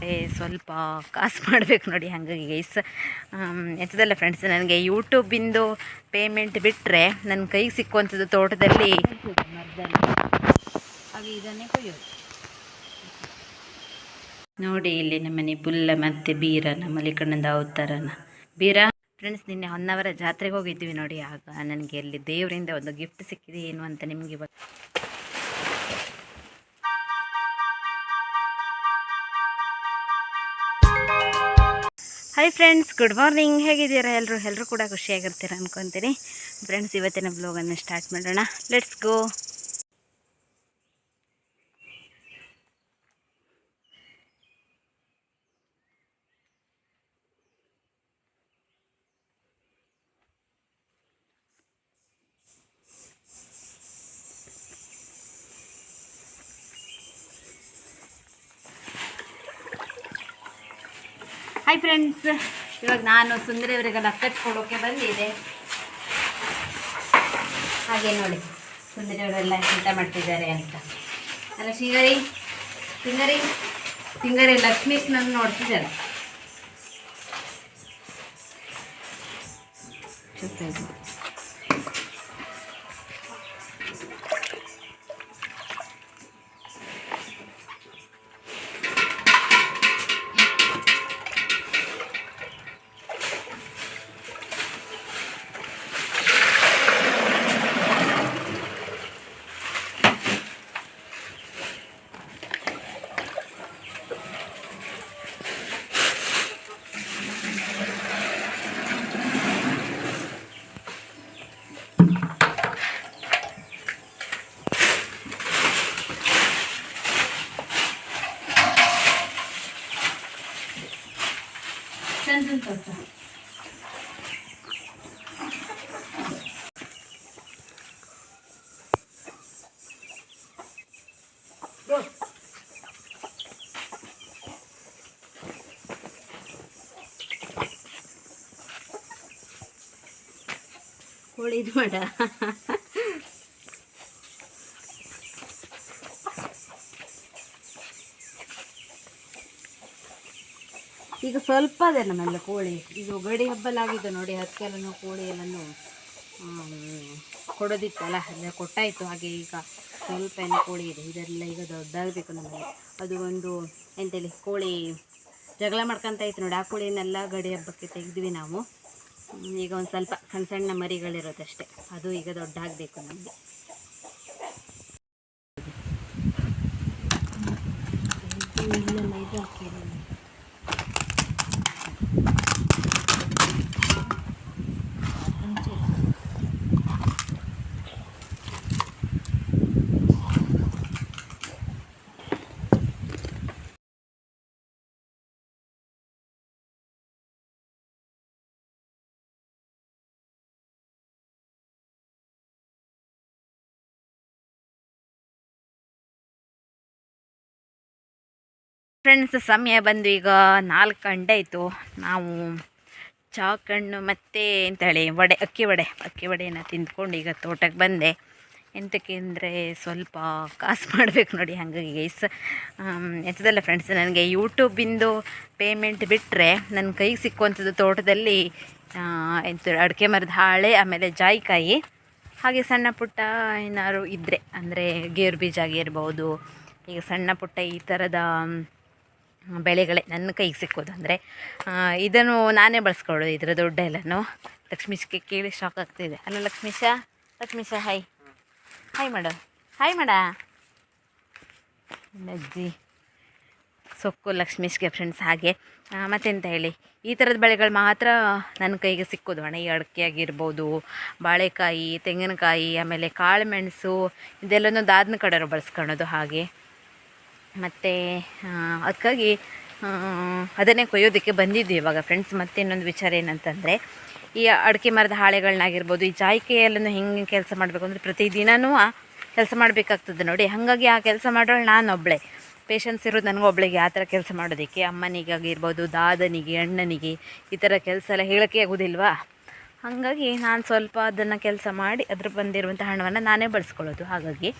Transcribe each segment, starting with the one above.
ಬಿಟ್ಟರೆ ಸ್ವಲ್ಪ ಕಾಸು ಮಾಡಬೇಕು ನೋಡಿ ಹಾಗಾಗಿ ಗೈಸ್ ಎಂಥದಲ್ಲ ಫ್ರೆಂಡ್ಸ್ ನನಗೆ ಯೂಟ್ಯೂಬಿಂದು ಪೇಮೆಂಟ್ ಬಿಟ್ಟರೆ ನನ್ನ ಕೈಗೆ ಸಿಕ್ಕುವಂಥದ್ದು ತೋಟದಲ್ಲಿ ಹಾಗೆ ಇದನ್ನೇ ಕೊಯ್ಯೋದು. ನೋಡಿ ಇಲ್ಲಿ ನಮ್ಮನೆ ಬುಲ್ಲ ಮತ್ತು ಬೀರ ನಮ್ಮ ಮಲ್ಲಿಕಣ್ಣಂದ ಅವತಾರನ. ಬೀರ ಫ್ರೆಂಡ್ಸ್ ನಿನ್ನೆ ಹೊನ್ನವರ ಜಾತ್ರೆಗೆ ಹೋಗಿದ್ವಿ ನೋಡಿ. ಆಗ ನನಗೆ ಅಲ್ಲಿ ದೇವರಿಂದ ಒಂದು ಗಿಫ್ಟ್ ಸಿಕ್ಕಿದೆ ಏನು ಅಂತ ನಿಮಗೆ ಇವಾಗ ಹಾಯ್ ಫ್ರೆಂಡ್ಸ್ ಗುಡ್ ಮಾರ್ನಿಂಗ್ ಹೇಗಿದ್ದೀರಾ ಎಲ್ಲರೂ? ಎಲ್ಲರೂ ಕೂಡ ಖುಷಿಯಾಗಿರ್ತೀರ ಅಂದ್ಕೊಂತೀನಿ ಫ್ರೆಂಡ್ಸ್ ಇವತ್ತಿನ ಬ್ಲಾಗನ್ನು ಸ್ಟಾರ್ಟ್ ಮಾಡೋಣ. ಲೆಟ್ಸ್ ಗೋ ಹಾಯ್ ಫ್ರೆಂಡ್ಸ್ ಇವಾಗ ನಾನು ಸುಂದರಿ ಸುಂದರಿಯವರಿಗೆಲ್ಲ ಕಟ್ಕೊಡೋಕೆ ಬಂದಿದೆ ಹಾಗೆ ನೋಡಿ, ಸುಂದರಿ ಅವರೆಲ್ಲ ಎಂತ ಮಾಡ್ತಿದ್ದಾರೆ ಅಂತ. ಅಲ್ಲ ಸಿಂಗರಿ ಸಿಂಗರಿ ಸಿಂಗರಿ ಲಕ್ಷ್ಮೀಶ್ನನ್ನು ನೋಡ್ತಿದ್ದಾರೆ. ಸ್ವಲ್ಪ ಇದು. ಚಂದ ಉಂಟು ಸಹ. ಕೋಳಿ ಮಾಡ ಈಗ ಸ್ವಲ್ಪ ಅದೇ ನಮ್ಮೆಲ್ಲ ಕೋಳಿ. ಇದು ಗಡಿ ಹಬ್ಬಲಾಗಿದೆ ನೋಡಿ ಅದಕ್ಕೆಲ್ಲನೂ ಕೋಳಿ ಎಲ್ಲನೂ ಕೊಡೋದಿತ್ತಲ್ಲ, ಅಂದರೆ ಕೊಟ್ಟಾಯಿತು. ಹಾಗೆ ಈಗ ಸ್ವಲ್ಪ ಏನೋ ಕೋಳಿ ಇದೆ. ಇದೆಲ್ಲ ಈಗ ದೊಡ್ಡಾಗಬೇಕು ನಮಗೆ ಅದು ಒಂದು ಎಂತೇಳಿ, ಕೋಳಿ ಜಗಳ ಮಾಡ್ಕೊತ ಇತ್ತು ನೋಡಿ. ಆ ಕೋಳಿನೆಲ್ಲ ಗಡಿ ಹಬ್ಬಕ್ಕೆ ತೆಗೆದ್ವಿ ನಾವು. ಈಗ ಒಂದು ಸ್ವಲ್ಪ ಸಣ್ಣ ಸಣ್ಣ ಮರಿಗಳಿರೋದಷ್ಟೇ ಅದು ಈಗ ದೊಡ್ಡ ಆಗಬೇಕು ನಮಗೆ ಇಲ್ಲ ಇದು ಫ್ರೆಂಡ್ಸ್ ಸಮಯ ಬಂದು ಈಗ ನಾಲ್ಕು ಗಂಟೆ ಆಯಿತು. ನಾವು ಚಾ ಕಣ್ಣು ಮತ್ತು ಎಂತೇಳಿ, ವಡೆ, ಅಕ್ಕಿ ವಡೆ, ಅಕ್ಕಿ ವಡೆನ ತಿಂದ್ಕೊಂಡು ಈಗ ತೋಟಕ್ಕೆ ಬಂದೆ. ಎಂತಕ್ಕೆ ಅಂದರೆ ಸ್ವಲ್ಪ ಕಾಸು ಮಾಡಬೇಕು ನೋಡಿ ಹಾಗಾಗಿ ಗೈಸ್ ಎಂಥದಲ್ಲ ಫ್ರೆಂಡ್ಸ್ ನನಗೆ ಯೂಟ್ಯೂಬಿಂದು ಪೇಮೆಂಟ್ ಬಿಟ್ಟರೆ ನನ್ನ ಕೈಗೆ ಸಿಕ್ಕುವಂಥದ್ದು ತೋಟದಲ್ಲಿ ಎಂತ ಅಡಿಕೆ ಮರದ ಹಾಳೆ, ಆಮೇಲೆ ಜಾಯಿಕಾಯಿ, ಹಾಗೆ ಸಣ್ಣ ಪುಟ್ಟ ಏನಾದ್ರು ಇದ್ದರೆ ಅಂದರೆ ಗೇರು ಬೀಜ ಆಗಿರ್ಬೋದು, ಈಗ ಸಣ್ಣ ಪುಟ್ಟ ಈ ಥರದ ಬೆಳೆಗಳೇ ನನ್ನ ಕೈಗೆ ಸಿಕ್ಕೋದು ಅಂದರೆ ಇದನ್ನು ನಾನೇ ಬಳಸ್ಕೊಳ್ಳೋದು, ಇದರ ದೊಡ್ಡ ಎಲ್ಲನೂ. ಲಕ್ಷ್ಮೀಶ್ಗೆ ಕೇಳಿ ಶಾಕ್ ಆಗ್ತಿದೆ. ಅಲ್ಲ ಲಕ್ಷ್ಮೀಶ ಲಕ್ಷ್ಮೀಶ ಹಾಯ್ ಹಾಯ್ ಮಾಡು ಹಾಯ್ ಮಾಡ ಅಜ್ಜಿ. ಸೊಕ್ಕು ಲಕ್ಷ್ಮೀಶ್ಗೆ ಫ್ರೆಂಡ್ಸ್ ಹಾಗೆ. ಮತ್ತೆಂತ ಹೇಳಿ? ಈ ಥರದ ಬೆಳೆಗಳು ಮಾತ್ರ ನನ್ನ ಕೈಗೆ ಸಿಕ್ಕೋದು. ಹಣ ಈ ಅಡಿಕೆ ಆಗಿರ್ಬೋದು, ಬಾಳೆಕಾಯಿ, ತೆಂಗಿನಕಾಯಿ, ಆಮೇಲೆ ಕಾಳುಮೆಣಸು ಇದೆಲ್ಲನೂ ದಾದನ ಕಡೆಯವರು ಬಳಸ್ಕೊಳೋದು ಹಾಗೆ. ಮತ್ತು ಅದಕ್ಕಾಗಿ ಅದನ್ನೇ ಕೊಯ್ಯೋದಕ್ಕೆ ಬಂದಿದ್ವಿ ಇವಾಗ ಫ್ರೆಂಡ್ಸ್ ಮತ್ತೆ ಇನ್ನೊಂದು ವಿಚಾರ ಏನಂತಂದರೆ, ಈ ಅಡಿಕೆ ಮರದ ಹಾಳೆಗಳನ್ನಾಗಿರ್ಬೋದು, ಈ ಜಾಯಿಕೆಯಲ್ಲೂ ಹೆಂಗೆ ಕೆಲಸ ಮಾಡಬೇಕು ಅಂದರೆ ಪ್ರತಿದಿನವೂ ಕೆಲಸ ಮಾಡಬೇಕಾಗ್ತದೆ ನೋಡಿ. ಹಾಗಾಗಿ ಆ ಕೆಲಸ ಮಾಡೋಳು ನಾನೊಬ್ಬಳೆ ಪೇಷನ್ಸ್ ಇರೋದು ನನಗೊಬ್ಳಿಗೆ ಆ ಥರ ಕೆಲಸ ಮಾಡೋದಕ್ಕೆ. ಅಮ್ಮನಿಗಾಗಿರ್ಬೋದು, ದಾದನಿಗೆ, ಅಣ್ಣನಿಗೆ ಈ ಥರ ಕೆಲಸ ಎಲ್ಲ ಹೇಳೋಕ್ಕೆ ಆಗೋದಿಲ್ವಾ? ಹಾಗಾಗಿ ನಾನು ಸ್ವಲ್ಪ ಅದನ್ನು ಕೆಲಸ ಮಾಡಿ ಅದ್ರ ಬಂದಿರುವಂಥ ಹಣವನ್ನು ನಾನೇ ಬಳಸ್ಕೊಳ್ಳೋದು. ಹಾಗಾಗಿ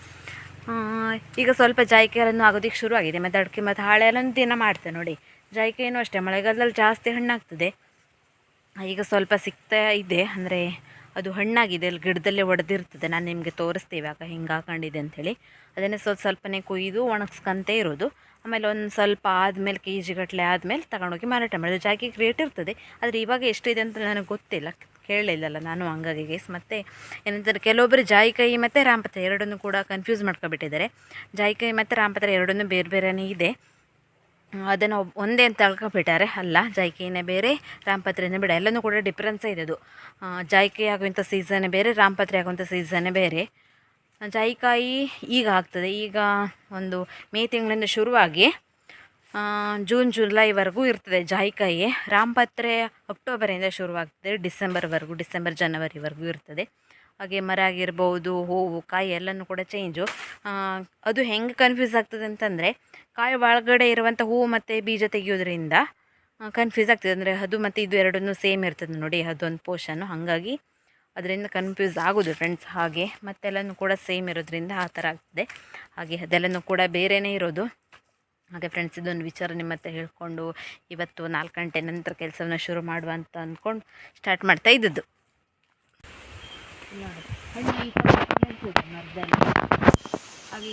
ಈಗ ಸ್ವಲ್ಪ ಜಾಯಿಕಾಯನ್ನು ಆಗೋದಿಕ್ಕೆ ಶುರುವಾಗಿದೆ. ಮತ್ತು ಅಡಿಕೆ ಮತ್ತು ಹಾಳೆ ಎಲ್ಲ ದಿನ ಮಾಡ್ತೇವೆ ನೋಡಿ. ಜಾಯಿಕಾಯಿನೂ ಅಷ್ಟೇ, ಮಳೆಗಾಲದಲ್ಲಿ ಜಾಸ್ತಿ ಹಣ್ಣಾಗ್ತದೆ. ಈಗ ಸ್ವಲ್ಪ ಸಿಗ್ತಾ ಇದೆ, ಅಂದರೆ ಅದು ಹಣ್ಣಾಗಿದೆ. ಅಲ್ಲಿ ಗಿಡದಲ್ಲೇ ಒಡೆದಿರ್ತದೆ. ನಾನು ನಿಮಗೆ ತೋರಿಸ್ತೀವಿ ಆಗ ಹಿಂಗೆ ಹಾಕೊಂಡಿದೆ ಅಂಥೇಳಿ. ಅದನ್ನೇ ಸ್ವಲ್ಪ ಸ್ವಲ್ಪನೇ ಕೊಯ್ದು, ಒಣಗಿಸ್ಕೊಂತೇ ಇರೋದು. ಆಮೇಲೆ ಒಂದು ಸ್ವಲ್ಪ ಆದಮೇಲೆ ಕೆ ಜಿ ಗಟ್ಟಲೆ ಆದಮೇಲೆ ತಗೊಂಡೋಗಿ ಮಾರಾಟ ಮಾಡೋದು. ಜಾಕಿ ರೇಟ್ ಇರ್ತದೆ. ಆದರೆ ಇವಾಗ ಎಷ್ಟಿದೆ ಅಂತ ನನಗೆ ಗೊತ್ತಿಲ್ಲ. ಕೇಳಲಿಲ್ಲಲ್ಲ ನಾನು ಹಂಗಾಗಿ ಗೈಸ್ ಮತ್ತು ಏನಂತಾರೆ ಕೆಲವೊಬ್ಬರು ಜಾಯಿಕಾಯಿ ಮತ್ತು ರಾಮಪತ್ರ ಎರಡನ್ನೂ ಕೂಡ ಕನ್ಫ್ಯೂಸ್ ಮಾಡ್ಕೊಬಿಟ್ಟಿದ್ದಾರೆ. ಜಾಯಿಕಾಯಿ ಮತ್ತು ರಾಮಪತ್ರ ಎರಡನ್ನೂ ಬೇರೆ ಬೇರೆಯೇ ಇದೆ. ಅದನ್ನು ಒಂದೇ ಅಂತ ತಿಳ್ಕೊಬಿಟ್ಟಾರೆ, ಅಲ್ಲ ಜಾಯ್ಕಿನೇ ಬೇರೆ ರಾಮಪತ್ರೆನೇ ಬಿಡ ಎಲ್ಲನೂ ಕೂಡ ಡಿಫ್ರೆನ್ಸೇ ಇದೆ ಅದು. ಜಾಯಿಕಾಯಿ ಜಾಯ್ಕಾಯಿ ಆಗುವಂಥ ಸೀಸನ್ನೇ ಬೇರೆ ರಾಮಪತ್ರೆ ಆಗುವಂಥ ಸೀಸನ್ನೇ ಬೇರೆ. ಜಾಯಿಕಾಯಿ ಈಗ ಆಗ್ತದೆ, ಈಗ ಒಂದು ಮೇ ತಿಂಗಳಿಂದ ಶುರುವಾಗಿ ಜೂನ್, ಜುಲೈವರೆಗೂ ಇರ್ತದೆ ಜಾಯಿಕಾಯಿ ರಾಮಪತ್ರೆ ಅಕ್ಟೋಬರಿಂದ ಶುರುವಾಗ್ತದೆ, ಡಿಸೆಂಬರ್ವರೆಗೂ, ಡಿಸೆಂಬರ್, ಜನವರಿವರೆಗೂ ಇರ್ತದೆ. ಹಾಗೆ ಮರ ಆಗಿರ್ಬೋದು, ಹೂವು, ಕಾಯಿ ಎಲ್ಲನೂ ಕೂಡ ಚೇಂಜು ಅದು ಹೆಂಗೆ ಕನ್ಫ್ಯೂಸ್ ಆಗ್ತದೆ ಅಂತಂದರೆ, ಕಾಯಿ ಒಳಗಡೆ ಇರುವಂಥ ಹೂವು ಮತ್ತು ಬೀಜ ತೆಗೆಯೋದ್ರಿಂದ ಕನ್ಫ್ಯೂಸ್ ಆಗ್ತದೆ. ಅಂದರೆ ಅದು ಮತ್ತು ಇದು ಎರಡನ್ನೂ ಸೇಮ್ ಇರ್ತದೆ ನೋಡಿ ಅದೊಂದು ಪೋರ್ಷನ್ನು ಹಾಗಾಗಿ ಅದರಿಂದ ಕನ್ಫ್ಯೂಸ್ ಆಗೋದು ಫ್ರೆಂಡ್ಸ್ ಹಾಗೆ. ಮತ್ತೆಲ್ಲನೂ ಕೂಡ ಸೇಮ್ ಇರೋದ್ರಿಂದ ಆ ಥರ ಆಗ್ತದೆ. ಹಾಗೆ ಅದೆಲ್ಲನೂ ಕೂಡ ಬೇರೆಯೇ ಇರೋದು. ಹಾಗೆ ಫ್ರೆಂಡ್ಸ್ ಇದೊಂದು ವಿಚಾರ ನಿಮ್ಮ ಹತ್ರ ಹೇಳ್ಕೊಂಡು, ಇವತ್ತು ನಾಲ್ಕು ಗಂಟೆ ನಂತರ ಕೆಲಸವನ್ನು ಶುರು ಮಾಡುವ ಅಂತ ಅಂದ್ಕೊಂಡು ಸ್ಟಾರ್ಟ್ ಮಾಡ್ತಾ ಇದ್ದದ್ದು.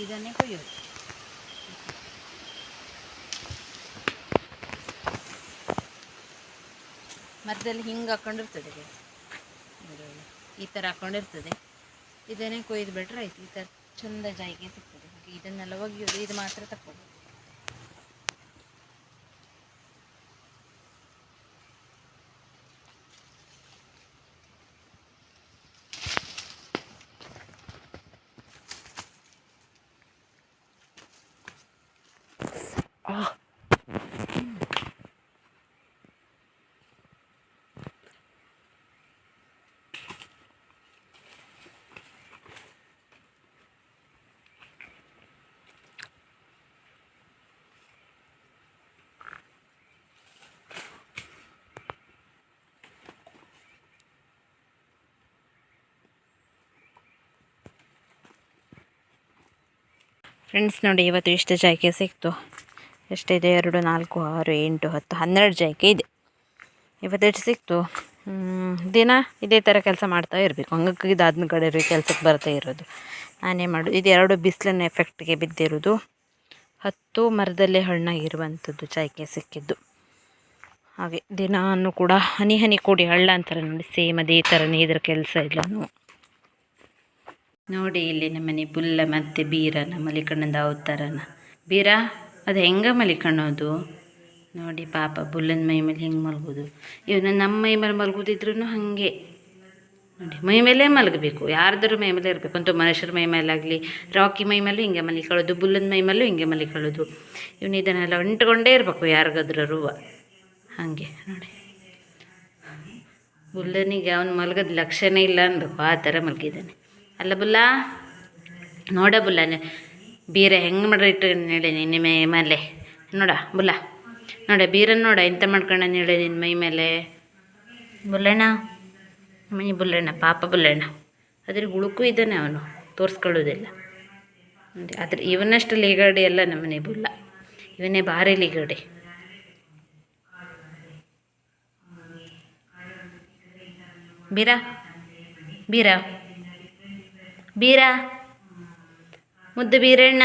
ಇದನ್ನೇ ಕೊಯ್ಯೋದು. ಮರದಲ್ಲಿ ಹಿಂಗೆ ಹಾಕೊಂಡಿರ್ತದೆ ಈ ಥರ ಹಾಕೊಂಡಿರ್ತದೆ. ಇದನ್ನೇ ಕೊಯ್ದು ಬಿಟ್ರೆ ಆಯ್ತು. ಈ ಥರ ಚಂದ ಜಾಯಿಗೆ ಸಿಗ್ತದೆ. ಇದನ್ನೆಲ್ಲ ಒಗೆಯೋದು, ಇದು ಮಾತ್ರ ತಕ್ಕೊಳ್ಳೋದು ಫ್ರೆಂಡ್ಸ್ ನೋಡಿ, ಇವತ್ತು ಇಷ್ಟು ಜಾಯ್ಕೆ ಸಿಕ್ತು. ಎಷ್ಟಿದೆ? ಎರಡು, ನಾಲ್ಕು, ಆರು, ಎಂಟು, ಹತ್ತು, ಹನ್ನೆರಡು ಜಾಯ್ಕೆ ಇದೆ. ಇವತ್ತೆಷ್ಟು ಸಿಕ್ತು? ದಿನ ಇದೇ ಥರ ಕೆಲಸ ಮಾಡ್ತಾ ಇರಬೇಕು. ಹಂಗಾಗಿ ಇದಾದ್ನ ಕಡೆ ಕೆಲಸಕ್ಕೆ ಬರ್ತಾ ಇರೋದು. ನಾನೇ ಮಾಡು, ಇದು ಎರಡು ಬಿಸಿಲಿನ ಎಫೆಕ್ಟ್ಗೆ ಬಿದ್ದಿರೋದು. ಹತ್ತು ಮರದಲ್ಲೇ ಹಣ್ಣಾಗಿರುವಂಥದ್ದು ಜಾಯ್ಕೆ ಸಿಕ್ಕಿದ್ದು. ಹಾಗೆ ದಿನಾನು ಕೂಡ ಹನಿ ಹನಿ ಕೂಡಿ ಹಳ್ಳ ಅಂತಾರೆ ನೋಡಿ, ಸೇಮ್ ಅದೇ ಥರನೇ ಇದ್ರ ಕೆಲಸ ಎಲ್ಲನೂ ನೋಡಿ ಇಲ್ಲಿ ನಮ್ಮನೆ ಬುಲ್ಲ ಮತ್ತೆ ಬೀರನ ಮಲಿಕಣ್ಣದ ಅವತಾರನ. ಬೀರ, ಅದು ಹೆಂಗೆ ಮಲಿಕಣ್ಣೋದು? ನೋಡಿ ಪಾಪ ಬುಲ್ಲನ ಮೈ ಮೇಲೆ ಹೆಂಗೆ ಮಲಗೋದು. ಇವನು ನಮ್ಮ ಮೈ ಮೇಲೆ ಮಲಗೋದಿದ್ರು ಹಾಗೆ. ನೋಡಿ, ಮೈ ಮೇಲೆ ಮಲಗಬೇಕು. ಯಾರ್ದಾರು ಮೈ ಮೇಲೆ ಇರಬೇಕು. ಅಂತ ಮನುಷ್ಯರ ಮೈ ಮೇಲಾಗಲಿ, ರಾಕಿ ಮೈ ಮೇಲೂ ಹಿಂಗೆ ಮಲಿಕೊಳ್ಳೋದು, ಬುಲ್ಲನ ಮೈ ಮೇಲೂ ಹಿಂಗೆ ಮಲಿಕೊಳ್ಳೋದು. ಇವನು ಇದನ್ನೆಲ್ಲ ಅಂಟ್ಕೊಂಡೇ ಇರಬೇಕು ಯಾರಿಗಾದ್ರೂ ಹಾಗೆ, ನೋಡಿ. ಬುಲ್ಲನಿಗೆ ಅವನು ಮಲಗೋದು ಲಕ್ಷಣ ಇಲ್ಲ ಅನ್ಬೇಕು ಆ ಥರ ಮಲಗಿದ್ದಾನೆ. ಅಲ್ಲ ಬುಲ್ಲ? ನೋಡ ಬುಲ್ಲ ಬೀರೆ ಹೆಂಗೆ ಮಾಡ್ರಿ ಇಟ್ಟು ಹೇಳಿ ನಿನ್ನ ಮೈ ಮೇಲೆ? ನೋಡ ಬುಲ್ಲ, ನೋಡ ಬೀರ ನೋಡ ಎಂತ ಮಾಡ್ಕೊಂಡ ಹೇಳಿ ನಿನ್ನ ಮೈ ಮೇಲೆ? ಬುಲ್ಲಣ್ಣ ಮನಿ ಬುಲ್ಲಣ್ಣ, ಪಾಪ ಬುಲ್ಲಣ್ಣ. ಅದ್ರ ಹುಳುಕು ಇದ್ದಾನೆ ಅವನು ತೋರಿಸ್ಕೊಳ್ಳೋದಿಲ್ಲ ಅದ್ರ ಇವನಷ್ಟು ಲೀಗಾಡಿ ಎಲ್ಲ ನಮ್ಮನೆ ಬುಲ್ಲ. ಇವನೇ ಭಾರಿ ಲೀಗಾಡಿ. ಬೀರ ಬೀರ. ಬೀರ? ಮುದ್ದು ಬೀರಣ್ಣ.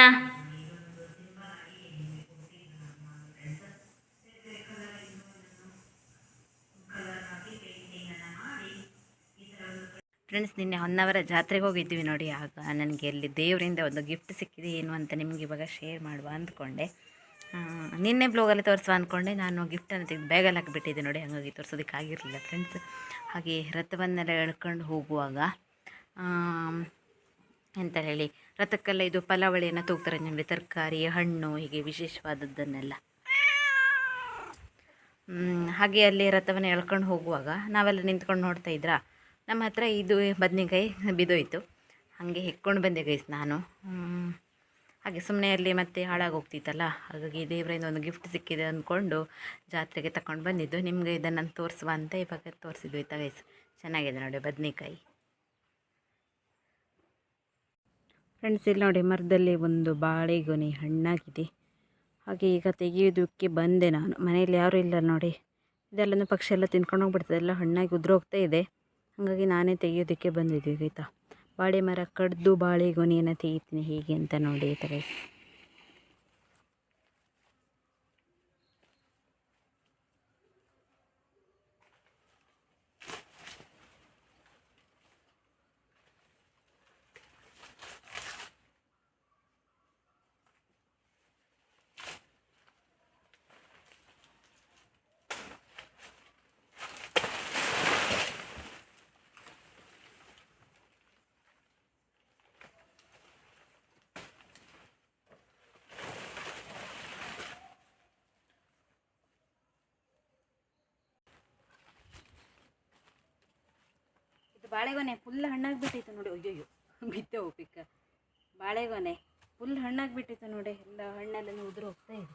ಫ್ರೆಂಡ್ಸ್ ನಿನ್ನೆ ಹೊನ್ನಾವರ ಜಾತ್ರೆಗೆ ಹೋಗಿದ್ವಿ ನೋಡಿ. ಆಗ ನನಗೆ ಅಲ್ಲಿ ದೇವರಿಂದ ಒಂದು ಗಿಫ್ಟ್ ಸಿಕ್ಕಿದೆ. ಏನು ಅಂತ ನಿಮ್ಗೆ ಇವಾಗ ಶೇರ್ ಮಾಡುವ ಅಂದ್ಕೊಂಡೆ. ನಿನ್ನೆ ಬ್ಲೋಗಲ್ಲಿ ತೋರಿಸುವ ಅಂದ್ಕೊಂಡೆ. ನಾನು ಗಿಫ್ಟನ್ನು ತೆಗೆದು ಬ್ಯಾಗಲ್ಲಿ ಹಾಕಿಬಿಟ್ಟಿದ್ದೆ ನೋಡಿ. ಹಾಗಾಗಿ ತೋರಿಸೋದಕ್ಕೆ ಆಗಿರಲಿಲ್ಲ ಫ್ರೆಂಡ್ಸ್ ಹಾಗೆ ರಥವನ್ನೆಲ್ಲ ಎಳ್ಕೊಂಡು ಹೋಗುವಾಗ ಎಂತ ಹೇಳಿ? ರಥಕ್ಕೆಲ್ಲ ಇದು ಫಲಾವಳಿಯನ್ನು ತೂಗ್ತಾರೆ ನಿಮಗೆ ತರಕಾರಿ, ಹಣ್ಣು, ಹೀಗೆ ವಿಶೇಷವಾದದ್ದನ್ನೆಲ್ಲ. ಹಾಗೆ ಅಲ್ಲಿ ರಥವನ್ನು ಎಳ್ಕೊಂಡು ಹೋಗುವಾಗ ನಾವೆಲ್ಲ ನಿಂತ್ಕೊಂಡು ನೋಡ್ತಾ ಇದ್ರಾ? ನಮ್ಮ ಹತ್ರ ಇದು ಬದನೆಕಾಯಿ ಬಿದೋಯ್ತು ಹಾಗೆ ಹೆಕ್ಕೊಂಡು ಬಂದೆ ಗೈಸ್ ನಾನು. ಹಾಗೆ ಸುಮ್ಮನೆ ಅಲ್ಲಿ ಮತ್ತೆ ಹಾಳಾಗೋಗ್ತಿತ್ತಲ್ಲ? ಹಾಗಾಗಿ ದೇವರಿಂದ ಒಂದು ಗಿಫ್ಟ್ ಸಿಕ್ಕಿದೆ ಅಂದ್ಕೊಂಡು ಜಾತ್ರೆಗೆ ತಗೊಂಡು ಬಂದಿದ್ದು. ನಿಮಗೆ ಇದನ್ನು ತೋರಿಸುವ ಅಂತ ಇವಾಗ ತೋರಿಸಿದ್ವಿ ಆಯ್ತಾ ಗೈಸ್? ಚೆನ್ನಾಗಿದೆ ನೋಡಿ ಬದನೆಕಾಯಿ. ಫ್ರೆಂಡ್ಸ್ ಇಲ್ಲಿ ನೋಡಿ, ಮರದಲ್ಲಿ ಒಂದು ಬಾಳೆಗೊನೆ ಹಣ್ಣಾಗಿದೆ. ಹಾಗೆ ಈಗ ತೆಗೆಯೋದಕ್ಕೆ ಬಂದೆ ನಾನು. ಮನೆಯಲ್ಲಿ ಯಾರೂ ಇಲ್ಲ ನೋಡಿ. ಇದೆಲ್ಲನೂ ಪಕ್ಷಿ ಎಲ್ಲ ತಿನ್ಕೊಂಡು ಹೋಗ್ಬಿಡ್ತದೆ. ಎಲ್ಲ ಹಣ್ಣಾಗಿ ಉದುರೋಗ್ತಾ ಇದೆ. ಹಾಗಾಗಿ ನಾನೇ ತೆಗೆಯೋದಕ್ಕೆ ಬಂದಿದ್ದೀವಿ ಆಯಿತಾ? ಬಾಳೆ ಮರ ಕಡ್ದು ಬಾಳೆಗೊನೆಯನ್ನು ತೆಗಿತೀನಿ. ಹೀಗೆ ಅಂತ ನೋಡಿ ಈ ಥರ ಬಾಳೆಗೊನೆ ಫುಲ್ ಹಣ್ಣಾಗಿಬಿಟ್ಟಿತ್ತು ನೋಡಿ. ಅಯ್ಯೋಯ್ಯೋ ಬಿತ್ತೆ ಹೋಗ್ಬೇಕ ಬಾಳೆಗೊನೆ ಫುಲ್ ಹಣ್ಣಾಗಿಬಿಟ್ಟಿತ್ತು ನೋಡಿ. ಎಲ್ಲ ಹಣ್ಣೆಲ್ಲ ಉದುರು ಹೋಗ್ತಾ ಇದೆ.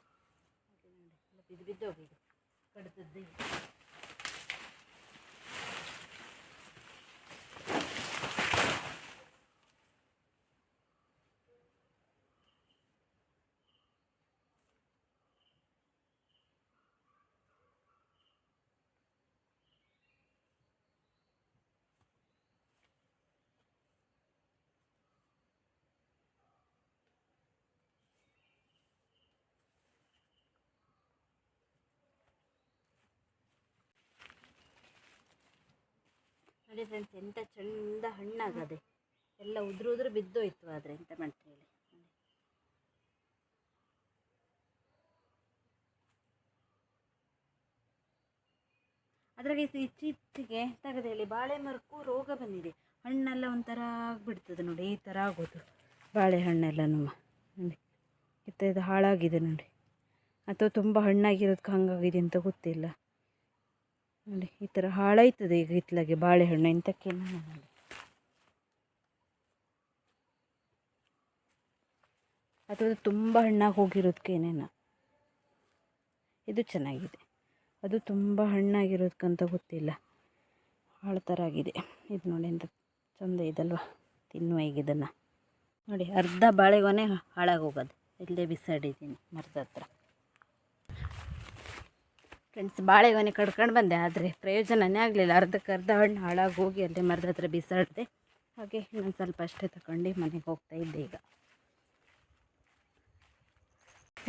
ಬಿದ್ದು ಬಿದ್ದು ಹೋಗಿದೆ ಕಡ್ದದ್ದು ನೋಡಿ ಫ್ರೆಂಡ್ಸ್ ಎಂತ ಚಂದ ಹಣ್ಣಾಗದೆ. ಎಲ್ಲ ಉದ್ರು ಉದ್ರು ಬಿದ್ದೋಯ್ತು ಆದರೆ ಎಂತ ಮಾಡ್ತೀವಿ ಅದ್ರಾಗೆ ಇತ್ತೀಚೆಗೆ ತೆಗೆದು ಹೇಳಿ ಬಾಳೆ ಮರಕ್ಕೂ ರೋಗ ಬಂದಿದೆ. ಹಣ್ಣೆಲ್ಲ ಒಂಥರ ಆಗ್ಬಿಡ್ತದೆ ನೋಡಿ, ಈ ಥರ ಆಗೋದು. ಬಾಳೆಹಣ್ಣೆಲ್ಲನೂ. ನೋಡಿ ಇತ್ತ ಇದು ಹಾಳಾಗಿದೆ ನೋಡಿ. ಅಥವಾ ತುಂಬ ಹಣ್ಣಾಗಿರೋದಕ್ಕೆ ಹಂಗಾಗಿದೆ ಅಂತ ಗೊತ್ತಿಲ್ಲ. ನೋಡಿ ಈ ಥರ ಹಾಳಾಯ್ತದೆ ಈಗ ಇತ್ಲಾಗೆ ಬಾಳೆಹಣ್ಣು. ನೋಡಿ ಅಥವಾ ತುಂಬ ಹಣ್ಣಾಗಿ ಹೋಗಿರೋದಕ್ಕೇನೇನ ಇದು ಚೆನ್ನಾಗಿದೆ. ಅದು ತುಂಬ ಹಣ್ಣಾಗಿರೋದಕ್ಕಂತ ಗೊತ್ತಿಲ್ಲ. ಹಾಳು ಥರ ಆಗಿದೆ. ಇದು ನೋಡಿ ಎಂತ ಚಂದ ಇದಲ್ವ? ತಿನ್ನುವ ಈಗ ಇದನ್ನು. ನೋಡಿ, ಅರ್ಧ ಬಾಳೆಗೊನೆ ಹಾಳಾಗೋಗೋದು ಇಲ್ಲೇ ಬಿಸಾಡಿದ್ದೀನಿ ಮರದ ಹತ್ರ. ಫ್ರೆಂಡ್ಸ್ ಬಾಳೆಗೊನೆ ಕಡ್ಕೊಂಡು ಬಂದೆ, ಆದರೆ ಪ್ರಯೋಜನವೇ ಆಗಲಿಲ್ಲ. ಅರ್ಧಕ್ಕೆ ಅರ್ಧ ಹಣ್ಣು ಹಾಳಾಗಿ ಹೋಗಿ ಅಲ್ಲೇ ಮರದ ಹತ್ರ ಬಿಸಾಡಿದೆ. ಹಾಗೆ ಇನ್ನೊಂದು ಸ್ವಲ್ಪ ಅಷ್ಟೇ ತಗೊಂಡು ಮನೆಗೆ ಹೋಗ್ತಾ ಇದ್ದೆ ಈಗ.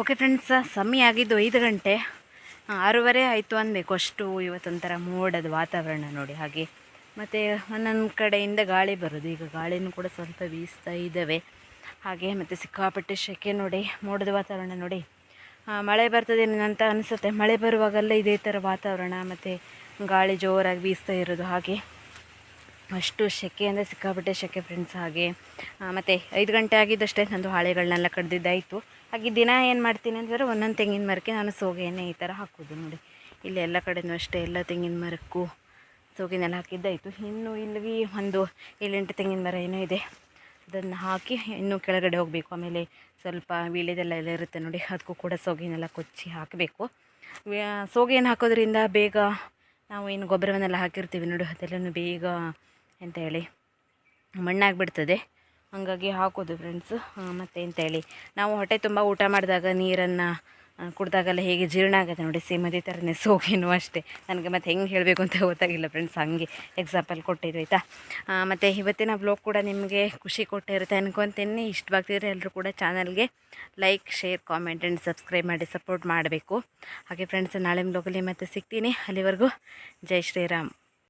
ಓಕೆ ಫ್ರೆಂಡ್ಸ್ ಸಮಯ ಆಗಿದ್ದು ಐದು ಗಂಟೆ. ಆರೂವರೆ ಆಯಿತು ಅನ್ಬೇಕು ಅಷ್ಟು ಇವತ್ತೊಂಥರ ಮೋಡದ ವಾತಾವರಣ ನೋಡಿ, ಹಾಗೆ ಮತ್ತು ಒಂದೊಂದು ಕಡೆಯಿಂದ ಗಾಳಿ ಬರೋದು. ಈಗ ಗಾಳಿನೂ ಕೂಡ ಸ್ವಲ್ಪ ಬೀಸ್ತಾ ಇದ್ದಾವೆ ಹಾಗೆ ಮತ್ತು ಸಿಕ್ಕಾಪಟ್ಟೆ ಶೆಕೆ ನೋಡಿ, ಮೋಡದ ವಾತಾವರಣ ನೋಡಿ. ಮಳೆ ಬರ್ತದೆ ಅಂತ ಅನಿಸುತ್ತೆ. ಮಳೆ ಬರುವಾಗೆಲ್ಲ ಇದೇ ಥರ ವಾತಾವರಣ ಮತ್ತು ಗಾಳಿ ಜೋರಾಗಿ ಬೀಸ್ತಾ ಇರೋದು ಹಾಗೆ. ಅಷ್ಟು ಸೆಕೆ ಅಂದರೆ ಸಿಕ್ಕಾಪಟ್ಟೆ ಸೆಕೆ ಫ್ರೆಂಡ್ಸ್ ಹಾಗೆ. ಮತ್ತು ಐದು ಗಂಟೆ ಆಗಿದ್ದಷ್ಟೇ ನಂದು ಹಾಳೆಗಳನ್ನೆಲ್ಲ ಕಡ್ದಿದ್ದಾಯಿತು. ಹಾಗೆ ದಿನ ಏನು ಮಾಡ್ತೀನಿ ಅಂದರೆ ಒಂದೊಂದು ತೆಂಗಿನ ಮರಕ್ಕೆ ನಾನು ಸೋಗೆಯನ್ನೇ ಈ ಥರ ಹಾಕೋದು ನೋಡಿ. ಇಲ್ಲಿ ಎಲ್ಲ ಕಡೆಯೂ ಅಷ್ಟೇ ಎಲ್ಲ ತೆಂಗಿನ ಮರಕ್ಕೂ ಸೋಗೆನೆಲ್ಲ ಹಾಕಿದ್ದಾಯಿತು. ಇನ್ನು ಇಲ್ಲಿ ಒಂದು ಏಳೆಂಟು ತೆಂಗಿನ ಮರ ಏನೋ ಇದೆ. ಅದನ್ನು ಹಾಕಿ ಇನ್ನೂ ಕೆಳಗಡೆ ಹೋಗಬೇಕು. ಆಮೇಲೆ ಸ್ವಲ್ಪ ವೀಳ್ಯದೆಲ್ಲ ಎಲ್ಲ ಇರುತ್ತೆ ನೋಡಿ, ಅದಕ್ಕೂ ಕೂಡ ಸೋಗೆನೆಲ್ಲ ಕೊಚ್ಚಿ ಹಾಕಬೇಕು. ಸೋಗೆಯನ್ನು ಹಾಕೋದ್ರಿಂದ ಬೇಗ ನಾವು ಏನು ಗೊಬ್ಬರವನ್ನೆಲ್ಲ ಹಾಕಿರ್ತೀವಿ ನೋಡಿ, ಅದೆಲ್ಲನೂ ಬೇಗ ಎಂತ ಹೇಳಿ ಮಣ್ಣಾಗಿಬಿಡ್ತದೆ. ಹಾಗಾಗಿ ಹಾಕೋದು ಫ್ರೆಂಡ್ಸು ಮತ್ತು ಎಂತ ಹೇಳಿ. ನಾವು ಹೊಟ್ಟೆ ತುಂಬ ಊಟ ಮಾಡಿದಾಗ ನೀರನ್ನು ಕುಡ್ದಾಗೆಲ್ಲ ಹೇಗೆ ಜೀರ್ಣ ಆಗುತ್ತೆ ನೋಡಿ, ಸೇಮ್ ಅದೇ ಥರನೇ ಸೋಗೇನು ಅಷ್ಟೇ. ನನಗೆ ಮತ್ತೆ ಹೆಂಗೆ ಹೇಳಬೇಕು ಅಂತ ಗೊತ್ತಾಗಿಲ್ಲ ಫ್ರೆಂಡ್ಸ್ ಹಾಗೆ ಎಕ್ಸಾಂಪಲ್ ಕೊಟ್ಟಿದ್ದು, ಆಯಿತಾ? ಮತ್ತು ಇವತ್ತಿನ ಬ್ಲಾಗ್ ಕೂಡ ನಿಮಗೆ ಖುಷಿ ಕೊಟ್ಟಿರುತ್ತೆ ಅನ್ಕೊತೀನಿ. ಇಷ್ಟವಾಗ್ತಿದ್ರೆ ಎಲ್ಲರೂ ಕೂಡ ಚಾನಲ್ಗೆ like share comment and subscribe ಮಾಡಿ ಸಪೋರ್ಟ್ ಮಾಡಬೇಕು. ಹಾಗೆ ಫ್ರೆಂಡ್ಸ್ ನಾಳೆ ಬ್ಲಾಗಲ್ಲಿ ಮತ್ತೆ ಸಿಗ್ತೀನಿ. ಅಲ್ಲಿವರೆಗೂ ಜೈ ಶ್ರೀರಾಮ್.